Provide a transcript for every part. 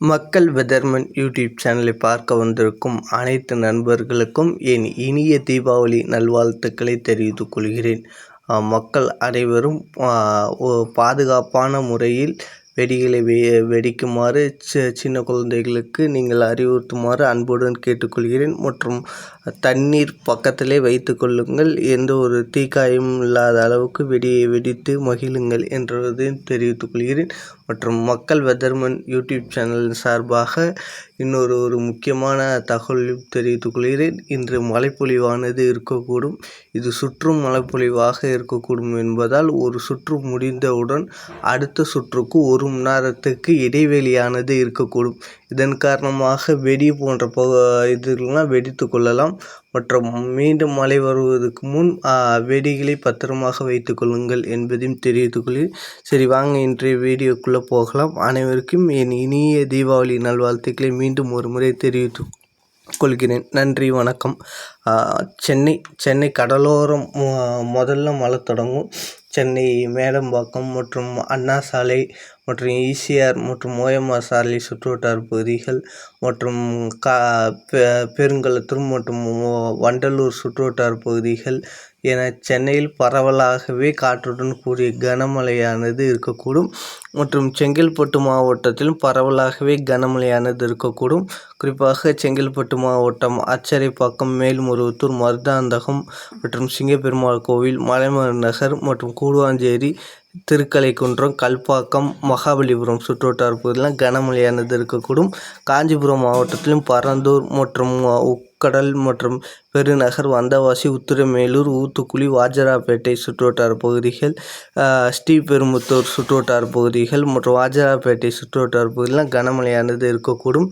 மக்கள் weatherman YouTube சேனலை பார்க்க வந்திருக்கும் அனைத்து நண்பர்களுக்கும் என் இனிய தீபாவளி நல்வாழ்த்துக்களை தெரிவித்துக் கொள்கிறேன். மக்கள் அனைவரும் பாதுகாப்பான முறையில் வெடிகளை வெ வெடிக்குமாறு சி சின்ன குழந்தைகளுக்கு நீங்கள் அறிவுறுத்துமாறு அன்புடன் கேட்டுக்கொள்கிறேன். மற்றும் தண்ணீர் பக்கத்திலே வைத்து கொள்ளுங்கள். எந்த ஒரு தீக்காயமும் இல்லாத அளவுக்கு வெடியை வெடித்து மகிழுங்கள் என்றதையும் தெரிவித்துக் கொள்கிறேன். மற்றும் மக்கள் வெதர்மன் யூடியூப் சேனல் சார்பாக இன்னொரு ஒரு முக்கியமான தகவலையும் தெரிவித்துக் கொள்கிறேன். இன்று மழைப்பொழிவானது இருக்கக்கூடும். இது சுற்றும் மழைப்பொழிவாக இருக்கக்கூடும் என்பதால் ஒரு சுற்று முடிந்தவுடன் அடுத்த சுற்றுக்கு ஒரு மணி நேரத்துக்கு இடைவெளியானது இருக்கக்கூடும். இதன் காரணமாக வெடி போன்ற ப இதெல்லாம் வெடித்து கொள்ளலாம். மற்றும் மீண்டும் மழை வருவதற்கு முன் வெடிகளை பத்திரமாக வைத்துக் கொள்ளுங்கள் என்பதையும் தெரிவித்துக் கொள்கிறேன். சரி வாங்க இன்றைய வீடியோக்குள்ளே போகலாம். அனைவருக்கும் என் இனிய தீபாவளி நல்வாழ்த்துக்களை மீண்டும் ஒரு முறை தெரிவித்து கொள்கிறேன். நன்றி வணக்கம். சென்னை சென்னை கடலோரம் முதல்ல மழை தொடங்கும். சென்னை மேடம்பாக்கம் மற்றும் அண்ணா சாலை மற்றும் ஈசிஆர் மற்றும் ஓஎம்ஆர் சாலை சுற்றுவட்டார பகுதிகள் மற்றும் கா பெ- பெருங்குளத்தூர் மற்றும் வண்டலூர் சுற்றுவட்டார பகுதிகள் என சென்னையில் பரவலாகவே காற்றுடன் கூடிய கனமழையானது இருக்கக்கூடும். மற்றும் செங்கல்பட்டு மாவட்டத்திலும் பரவலாகவே கனமழையானது இருக்கக்கூடும். குறிப்பாக செங்கல்பட்டு மாவட்டம் அச்சரைப்பாக்கம் மேல்முருவத்தூர் மருதாந்தகம் மற்றும் சிங்கப்பெருமாள் கோவில் மலைமர் நகர் மற்றும் கூடுவாஞ்சேரி திருக்கலைக்குன்றம் கல்பாக்கம் மகாபலிபுரம் சுற்றுவட்டார பகுதியெலாம் கனமழையானது இருக்கக்கூடும். காஞ்சிபுரம் மாவட்டத்திலும் பரந்தூர் மற்றும் கடல் மற்றும் பெருநகர் வந்தவாசி உத்திரமேலூர் ஊத்துக்குளி வாஜராப்பேட்டை சுற்றுவட்டார பகுதிகள் ஸ்ரீபெரும்புத்தூர் சுற்றுவட்டார பகுதிகள் மற்றும் வாஜராப்பேட்டை சுற்றுவட்டார பகுதியெலாம் கனமழையானது இருக்கக்கூடும்.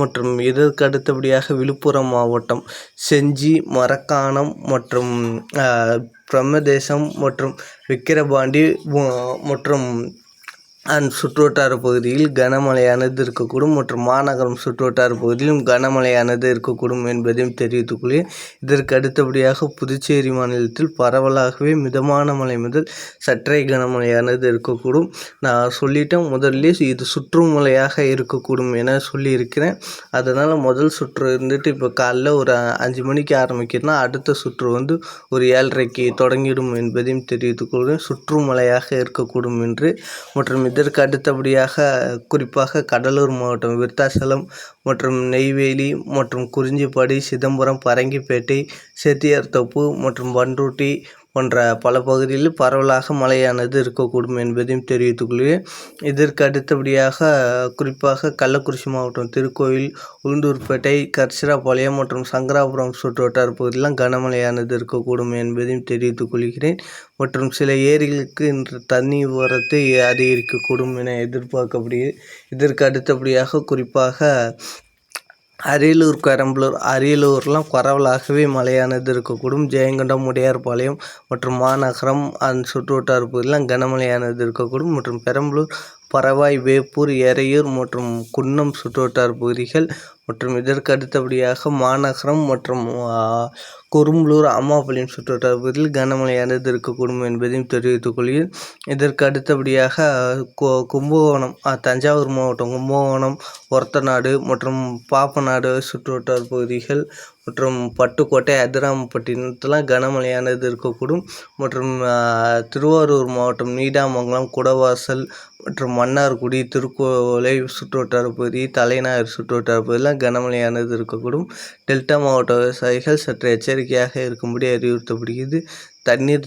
மற்றும் இதற்கு அடுத்தபடியாக விழுப்புரம் மாவட்டம் செஞ்சி மரக்காணம் மற்றும் பிரம்மதேசம் மற்றும் விக்கிரபாண்டி மற்றும் அண்ட் சுற்றுவட்டார பகுதியில் கனமழையானது இருக்கக்கூடும் மற்றும் மாநகரம் சுற்றுவட்டார பகுதியிலும் கனமழையானது இருக்கக்கூடும் என்பதையும் தெரிவித்துக் கொள்கிறேன். இதற்கு அடுத்தபடியாக புதுச்சேரி மாநிலத்தில் பரவலாகவே மிதமான மழை முதல் சற்றே கனமழையானது இருக்கக்கூடும். நான் சொல்லிட்டேன் முதல்ல இது சுற்றுமலையாக இருக்கக்கூடும் என சொல்லியிருக்கிறேன். அதனால் முதல் சுற்று இருந்துட்டு இப்போ காலைல ஒரு அஞ்சு மணிக்கு ஆரம்பிக்கிறதுனா அடுத்த சுற்று வந்து ஒரு ஏழரைக்கு தொடங்கிடும் என்பதையும் தெரிவித்துக் கொள்கிறேன். இருக்கக்கூடும் என்று மற்றும் இதற்கு அடுத்தபடியாக குறிப்பாக கடலூர் மாவட்டம் விருத்தாசலம் மற்றும் நெய்வேலி மற்றும் குறிஞ்சிப்பாடி சிதம்பரம் பரங்கிப்பேட்டை செட்டியார்தோப்பு மற்றும் பண்ருட்டி போன்ற பல பகுதிகளில் பரவலாக மழையானது இருக்கக்கூடும் என்பதையும் தெரிவித்துக்கொள்கிறேன். இதற்கு அடுத்தபடியாக குறிப்பாக கள்ளக்குறிச்சி மாவட்டம் திருக்கோயில் உளுந்தூர்பேட்டை கர்சிராபாளையம் மற்றும் சங்கராபுரம் சுற்றுவட்டார பகுதியெல்லாம் கனமழையானது இருக்கக்கூடும் என்பதையும் தெரிவித்துக் கொள்கிறேன் மற்றும் சில ஏரிகளுக்கு இன்று தண்ணி வரத்து அதிகரிக்கக்கூடும் என எதிர்பார்க்கப்படுகிறது. இதற்கு அடுத்தபடியாக குறிப்பாக அரியலூர் பெரம்பலூர் அரியலூர்லாம் பரவலாகவே மழையானது இருக்கக்கூடும். ஜெயங்கொண்டம் உடையார்பாளையம் மற்றும் மாநகரம் அந்த சுற்றுவட்டார பகுதியெலாம் கனமழையானது இருக்கக்கூடும். மற்றும் பெரம்பலூர் பரவாய் வேப்பூர் எறையூர் மற்றும் குன்னம் சுற்றுவட்டார பகுதிகள் மற்றும் இதற்கு அடுத்தபடியாக மாநகரம் மற்றும் குரும்பலூர் அம்மாபாளையம் சுற்றுவட்டார பகுதியில் கனமழையானது இருக்கக்கூடும் என்பதையும் தெரிவித்துக் கொள்கிறேன். இதற்கு அடுத்தபடியாக கு- கும்பகோணம் தஞ்சாவூர் மாவட்டம் கும்பகோணம் ஒரத்தநாடு மற்றும் பாப்பநாடு சுற்றுவட்டார பகுதிகள் மற்றும் பட்டுக்கோட்டை அதிராமப்பட்டினத்தெலாம் கனமழையானது இருக்கக்கூடும். மற்றும் திருவாரூர் மாவட்டம் நீடாமங்கலம் குடவாசல் மற்றும் மன்னார்குடி திருக்கோலை சுற்றுவட்டார பகுதி தலைநாயர் சுற்றுவட்டார பகுதியெலாம் கனமழையானது இருக்கக்கூடும். டெல்டா மாவட்ட விவசாயிகள் சற்று எச்சரிக்கையாக இருக்கும்படி அறிவுறுத்தப்படுகிறது. தண்ணீர்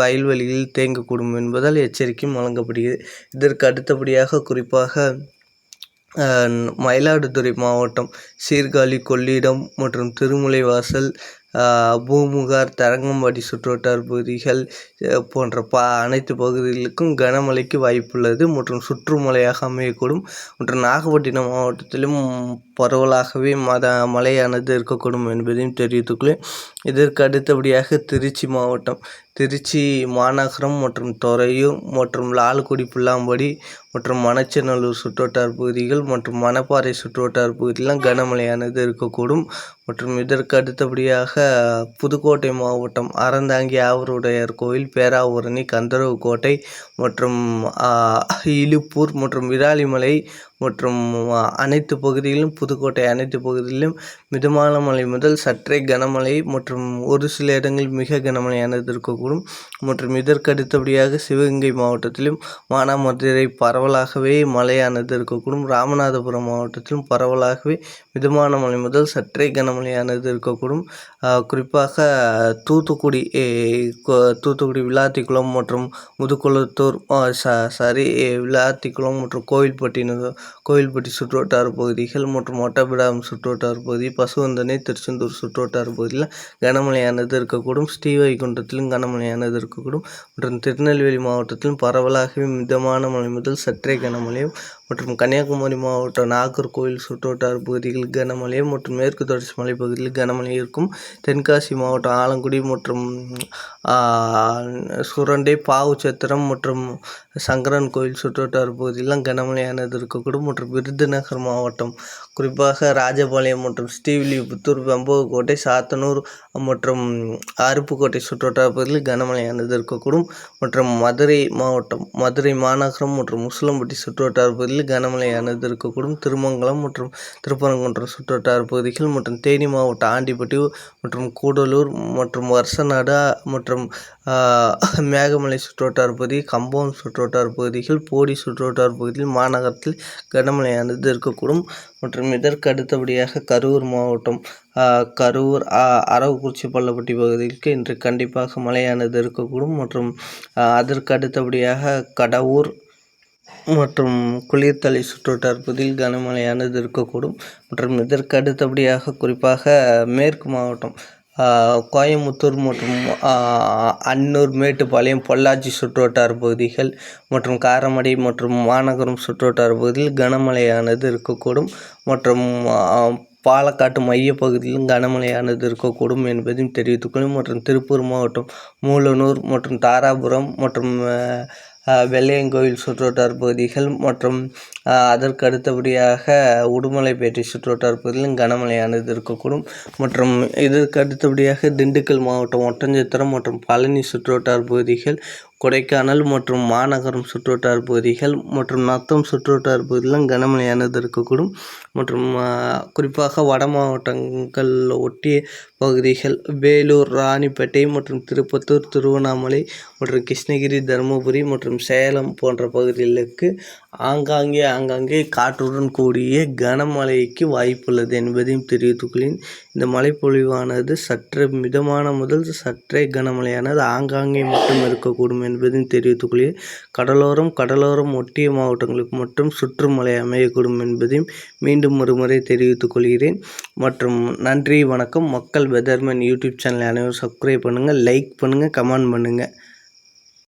வயல்வெளியில் தேங்கக்கூடும் என்பதால் எச்சரிக்கையும் வழங்கப்படுகிறது. இதற்கு அடுத்தபடியாக குறிப்பாக மயிலாடுதுறை மாவட்டம் சீர்காழி கொள்ளிடம் மற்றும் திருமுலைவாசல் பூம்புகார் பூமுகார் தரங்கம்பாடி சுற்றுவட்டார பகுதிகள் போன்ற ப அனைத்து பகுதிகளுக்கும் கனமழைக்கு வாய்ப்புள்ளது மற்றும் சுற்றுமலையாக அமையக்கூடும். மற்றும் நாகப்பட்டினம் மாவட்டத்திலும் பரவலாகவே மத மழையானது இருக்கக்கூடும் என்பதையும் தெரிவித்துக்கொள்கிறேன். இதற்கு அடுத்தபடியாக திருச்சி மாவட்டம் திருச்சி மாநகரம் மற்றும் துறையூர் மற்றும் லால்குடி புல்லாம்படி மற்றும் மணச்சநல்லூர் சுற்றுவட்டார பகுதிகள் மற்றும் மணப்பாறை சுற்றுவட்டார பகுதியெலாம் கனமழையானது இருக்கக்கூடும். மற்றும் இதற்கு அடுத்தபடியாக புதுக்கோட்டை மாவட்டம் அறந்தாங்கி ஆவருடையார் கோவில் பேராவூரணி கந்தரவு கோட்டை மற்றும் இழுப்பூர் இலுப்பூர் மற்றும் விராலிமலை மற்றும் அனைத்து பகுதிகளிலும் புதுக்கோட்டை அனைத்து பகுதிகளிலும் மிதமான மழை முதல் சற்றே கனமழை மற்றும் ஒரு சில இடங்களில் மிக கனமழையானது இருக்கக்கூடும். மற்றும் இதற்கு அடுத்தபடியாக சிவகங்கை மாவட்டத்திலும் மானாமதுரை பரவலாகவே மழையானது இருக்கக்கூடும். ராமநாதபுரம் மாவட்டத்திலும் பரவலாகவே மிதமான மழை முதல் சற்றே கனமழையானது இருக்கக்கூடும். குறிப்பாக தூத்துக்குடி தூத்துக்குடி விளாத்திக்குளம் மற்றும் முதுகுளத்தூர் சாரி விளாத்திக்குளம் மற்றும் கோவில்பட்டி கோவில்பட்டி சுற்றுவட்டார பகுதிகள் மற்றும் ஒட்டப்பிடாரம் சுற்றுவட்டார பகுதி பசுவந்தனை திருச்செந்தூர் சுற்றுவட்டார பகுதியில் கனமழையானது இருக்கக்கூடும். ஸ்ரீவைகுண்டத்திலும் கனமழையானது இருக்கக்கூடும். மற்றும் திருநெல்வேலி மாவட்டத்திலும் பரவலாகவே மிதமான மழை முதல் சற்றே கனமழையும் மற்றும் கன்னியாகுமரி மாவட்டம் நாகர்கோவில் சுற்றுவட்டார பகுதிகளில் கனமழை மற்றும் மேற்கு தொடர்ச்சி மலைப்பகுதியில் கனமழை இருக்கும். தென்காசி மாவட்டம் ஆலங்குடி மற்றும் சுரண்டை பாவுச்சத்திரம் மற்றும் சங்கரன் கோயில் சுற்றுவட்டார பகுதியெல்லாம் கனமழையானது இருக்கக்கூடும். மற்றும் விருதுநகர் மாவட்டம் குறிப்பாக ராஜபாளையம் மற்றும் ஸ்ரீவில்லிபுத்தூர் வெம்பகோட்டை சாத்தனூர் மற்றும் அருப்புக்கோட்டை சுற்றுவட்டார பகுதியில் கனமழையானது இருக்கக்கூடும். மற்றும் மதுரை மாவட்டம் மதுரை மாநகரம் மற்றும் உசிலம்பட்டி சுற்றுவட்டார பகுதியில் கனமழையானது இருக்கக்கூடும் திருமங்கலம் மற்றும் திருப்பரங்குன்றம் சுற்றுவட்டார பகுதிகள் மற்றும் தேனி மாவட்டம் ஆண்டிப்பட்டி மற்றும் கூடலூர் மற்றும் வருஷநாடு மற்றும் மேகமலை சுற்றுவட்டார பகுதி கம்பம் சுற்றுவட்டார பகுதிகள் போடி சுற்றுவட்டார பகுதியில் மாநகரத்தில் கனமழையானது இருக்கக்கூடும் மற்றும் இதற்கு அடுத்தபடியாக கரூர் மாவட்டம் கரூர் அரவக்குறிச்சி பள்ளப்பட்டி பகுதிகளுக்கு இன்று கண்டிப்பாக மழையானது இருக்கக்கூடும். மற்றும் அதற்கு அடுத்தபடியாக கடவுர் மற்றும் குளிர்தலை சுற்றுவட்டார பகுதியில் கனமழையானது இருக்கக்கூடும் மற்றும் இதற்கு அடுத்தபடியாக குறிப்பாக மேற்கு மாவட்டம் கோயமுத்தூர் மற்றும் அன்னூர் மேட்டுப்பாளையம் பொள்ளாச்சி சுற்றுவட்டார பகுதிகள் மற்றும் காரமடை மற்றும் மாநகரம் சுற்றுவட்டார பகுதியில் கனமழையானது இருக்கக்கூடும் மற்றும் பாலக்காட்டு மையப்பகுதியிலும் கனமழையானது இருக்கக்கூடும் என்பதையும் தெரிவித்துக்கொள்ளும் மற்றும் திருப்பூர் மாவட்டம் மூலனூர் மற்றும் தாராபுரம் மற்றும் வெள்ளையங்கோவில் சுற்றுவட்டார பகுதிகள் மற்றும் அதற்கு அடுத்தபடியாக உடுமலைப்பேட்டை சுற்றுவட்டார பகுதியிலும் கனமழையானது இருக்கக்கூடும். மற்றும் இதற்கு அடுத்தபடியாக திண்டுக்கல் மாவட்டம் ஒட்டஞ்சத்திரம் மற்றும் பழனி சுற்றுவட்டார பகுதிகள் கொடைக்கானல் மற்றும் மாநகரம் சுற்றுவட்டார பகுதிகள் மற்றும் நத்தம் சுற்றுவட்டார பகுதியிலும் கனமழையானது இருக்கக்கூடும் மற்றும் குறிப்பாக வட மாவட்டங்கள் ஒட்டிய பகுதிகள் வேலூர் ராணிப்பேட்டை மற்றும் திருப்பத்தூர் திருவண்ணாமலை மற்றும் கிருஷ்ணகிரி தருமபுரி மற்றும் சேலம் போன்ற பகுதிகளுக்கு ஆங்காங்கே ஆங்காங்கே காற்றுடன் கூடிய கனமழைக்கு வாய்ப்புள்ளது என்பதையும் தெரிவித்துக்கொள்ளேன் இந்த மழைப்பொழிவானது சற்று மிதமான முதல் சற்றே கனமழையானது ஆங்காங்கே மட்டும் இருக்கக்கூடும் என்பதையும் தெரிவித்துக்கொள்கிறேன் கடலோரம் கடலோரம் ஒட்டிய மாவட்டங்களுக்கு மட்டும் சுற்றுமலை அமையக்கூடும் என்பதையும் மீண்டும் ஒருமுறை தெரிவித்துக் கொள்கிறேன். மற்றும் நன்றி வணக்கம். மக்கள் வெதர்மேன் யூடியூப் சேனல் அனைவரும் சப்ஸ்கிரைப் பண்ணுங்கள் லைக் பண்ணுங்கள் கமெண்ட் பண்ணுங்கள்